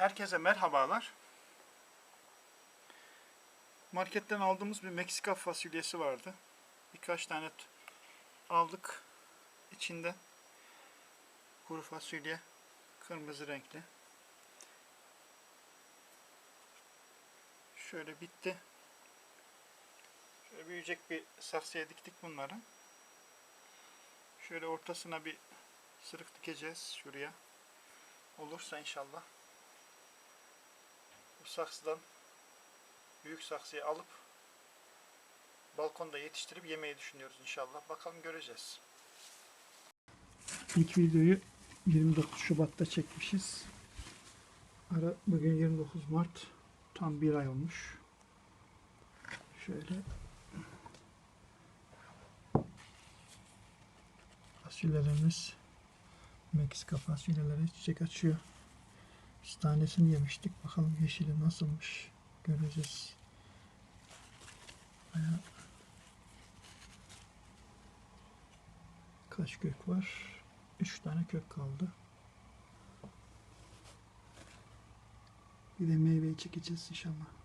Herkese merhabalar. Marketten aldığımız bir Meksika fasulyesi vardı. Birkaç tane aldık. İçinde kuru fasulye, kırmızı renkli. Şöyle bitti. Şöyle büyüyecek bir saksıya diktik bunları. Şöyle ortasına bir sırık dikeceğiz şuraya. Olursa inşallah saksıdan büyük saksıyı alıp balkonda yetiştirip yemeyi düşünüyoruz inşallah. Bakalım göreceğiz. İlk videoyu 29 Şubat'ta çekmişiz. Ara bugün 29 Mart. Tam bir ay olmuş. Şöyle fasulyelerimiz Meksika fasulyeleri çiçek açıyor. Biz tanesini yemiştik. Bakalım yeşili nasılmış. Göreceğiz. Bayağı kaç kök var? Üç tane kök kaldı. Bir de meyveyi çekeceğiz inşallah.